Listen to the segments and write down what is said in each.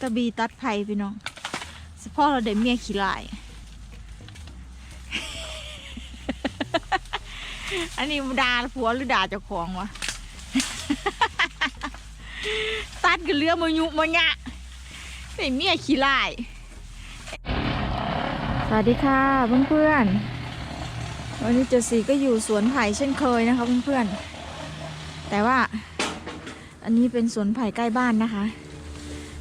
ตะบีตัดไผ่พี่น้องเฉพาะเราได้เมียขี้ลาย อันนี้ด่าผัวหรือด่าเจ้าของวะ ตัดกันเรือมายุมายะได้เมียขี้ลาย สวัสดีค่ะเพื่อนๆ วันนี้เจสีก็อยู่สวนไผ่เช่นเคยนะคะเพื่อนๆ แต่ว่าอันนี้เป็นสวนไผ่ใกล้บ้านนะคะ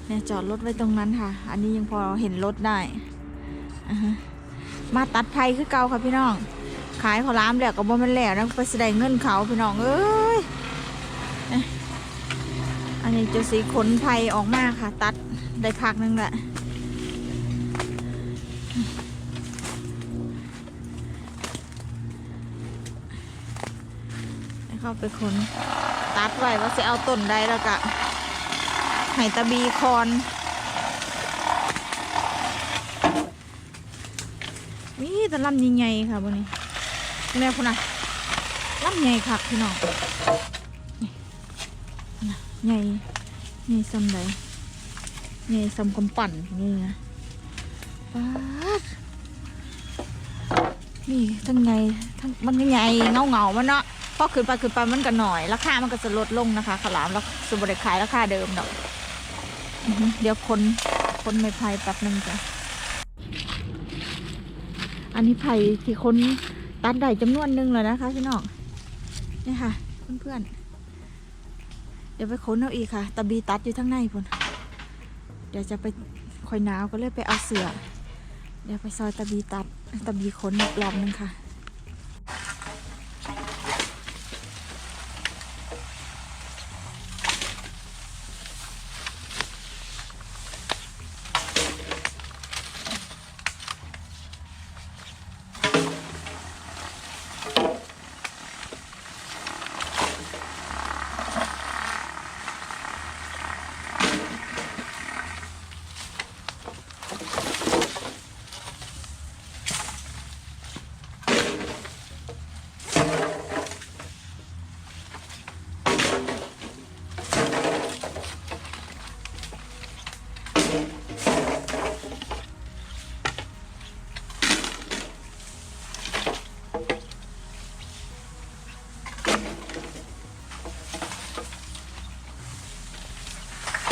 เนี่ยจอดรถไว้ตรงนั้นค่ะ อันนี้ยังพอเห็นรถได้ มาตัดไผ่คือเก่าค่ะพี่น้อง ขายเขาล้ามแล้วก็บ่มันแล้วนะไปแสดงเงินเขาพี่น้องเอ้ย อันนี้จะสีขนไผ่ออกมากค่ะ ตัดได้พักนึงแหละเข้าไปขนตัดไว้ว่าจะเอาต้นใดแล้วก็ ห้ตะบีคอนนี่แต่ลำใหญ่ๆค่ะบนนี้แม่คุณน่ะลำใหญ่ค่ะพี่น้องใหญ่ใหญ่ซ้ำใดใหญ่ซ้ำกำปั่นนี่นะป๊าดนี่ทั้งไงทั้งมันก็ใหญ่เงาเงามันเนาะพอขึ้นไปขึ้นไปมันก็หน่อย ราคามันก็จะลดลงนะคะขาวหลามแล้วสุบริขายราคาเดิมดอกอือหือ เดี๋ยวคนคนไม่ไผ่แป๊บหนึงจ้ะ อันนี้ไผ่ที่คนตัดได้จำนวนหนึ่งแล้วนะคะพี่น้องนี่ค่ะ เพื่อนๆ เดี๋ยวไปขนเอาอีกค่ะ ตะบีตัดอยู่ทั้งในพุ่นเดี๋ยวจะไปคอยหนาวก็เลยไปเอาเสือ เดี๋ยวไปซอยตะบีตัด ตะบีขนรอบหนึงค่ะ ด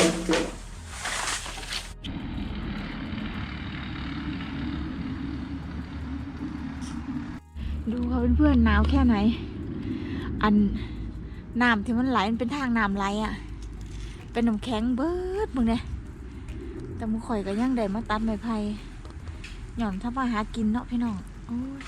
ูค่ะเพื่อนๆหนาวแค่ไหน อันน้ำที่มันไหลมันเป็นทางน้ำไหลอะ เป็นน้ำแข็งเบิดมึงเนี่ยแต่มึงข่อยก็ยังได้มาตัดไม้ไผ่หย่อนถ้ามาหากินเนาะพี่น้องโอ้ย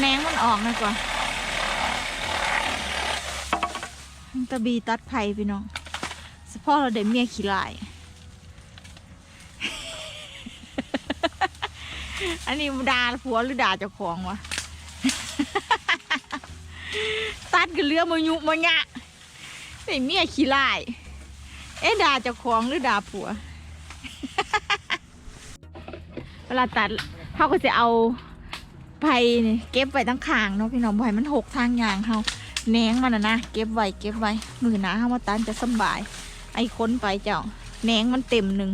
แหนงมันออกนะก่อนตะบีตัดไผ่พี่น้องเฉพาะเราเด็เมียขี้ลาย อันนี้ด่าผัวหรือด่าเจ้าของวะ ตัดกันเรือมายุมายะไอ้เมียขี้ลาย เอ๊ด่าเจ้าของหรือด่าผัว เวลาตัดเขาก็จะเอา ไผ่นี่เก็บไว้ตั้งขางเนาะพี่น้องไผ่มันหกทางยางเขาแหนงมันนะนะเก็บไว้เก็บไว้มือหนาเขามาตันจะสบาย ไอ้ค้นไปเจ้าแหนงมันเต็มหนึ่ง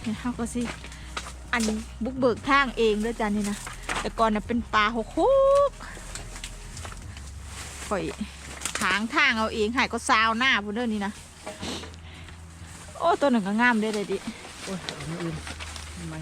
เดี๋ยวเขาก็สิอันบุกเบิกทางเองด้วยจ้ะนี่นะแต่ก่อนน่ะเป็นป่าหกคุกข่อยทางทางเอาเองหายก็ซาวหน้าพุ่นเด้อนี่นะโอ้ตัวหนึ่งก็งามเด้อเลยดิโอ้ยเอามาอื่นทำไม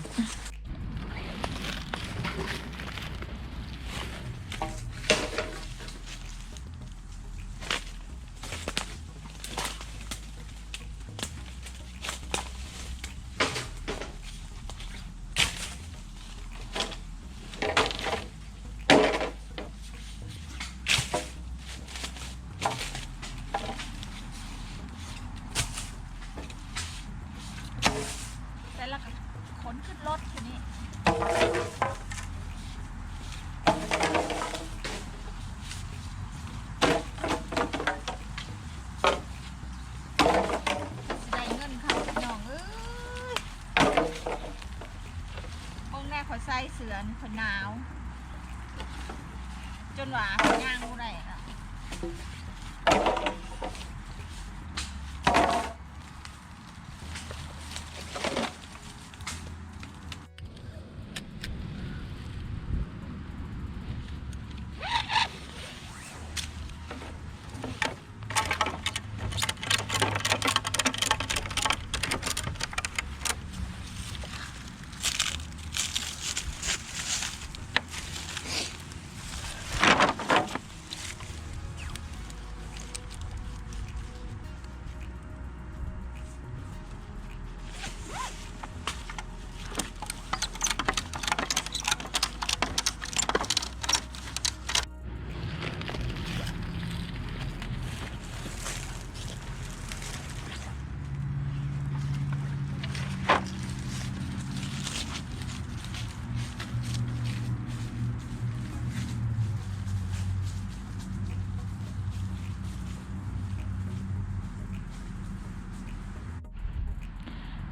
แต่ละก็ขนขึ้นรถทีนี้ ได้เงินค่ะพี่น้องเอ้ยองค์แรกขอยใส่เสือ นหนาว จนว่าขอยย่างบ่ได้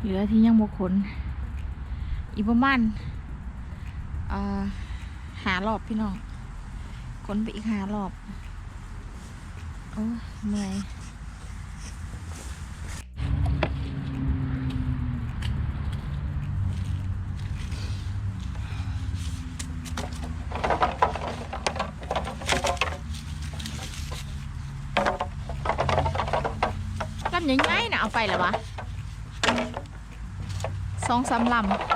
เหลือที่ยังบกขนอีกประมาณเอ่อหารอบพี่น้องขนไปอีกหารอบ โอ้ยเมื่อยลำยังไงนะเอาไปแล้ววะ สองสามลำ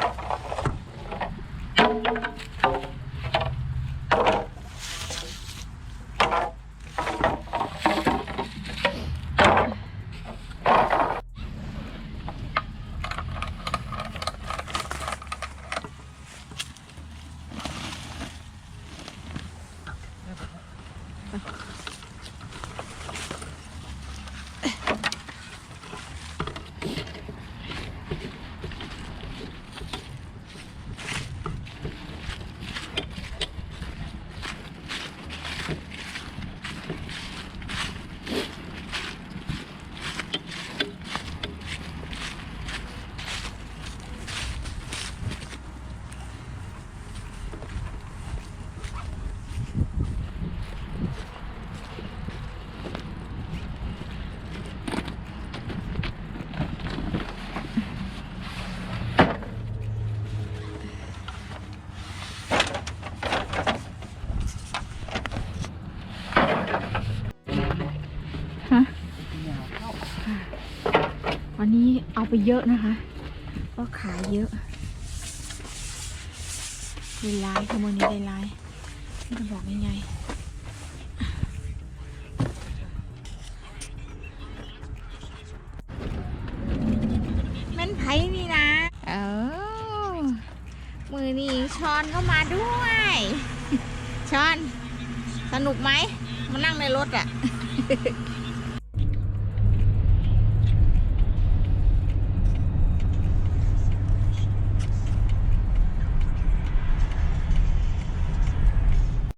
วันนี้เอาไปเยอะนะคะ ก็ขายเยอะได้ลายขโมยนี้ได้ลายนี่จะบอกยังไงแม่นไผนี่นะ เออมือนี่ช้อนอนก็มาด้วยชอน สนุกไหม มานั่งในรถอะ่ะ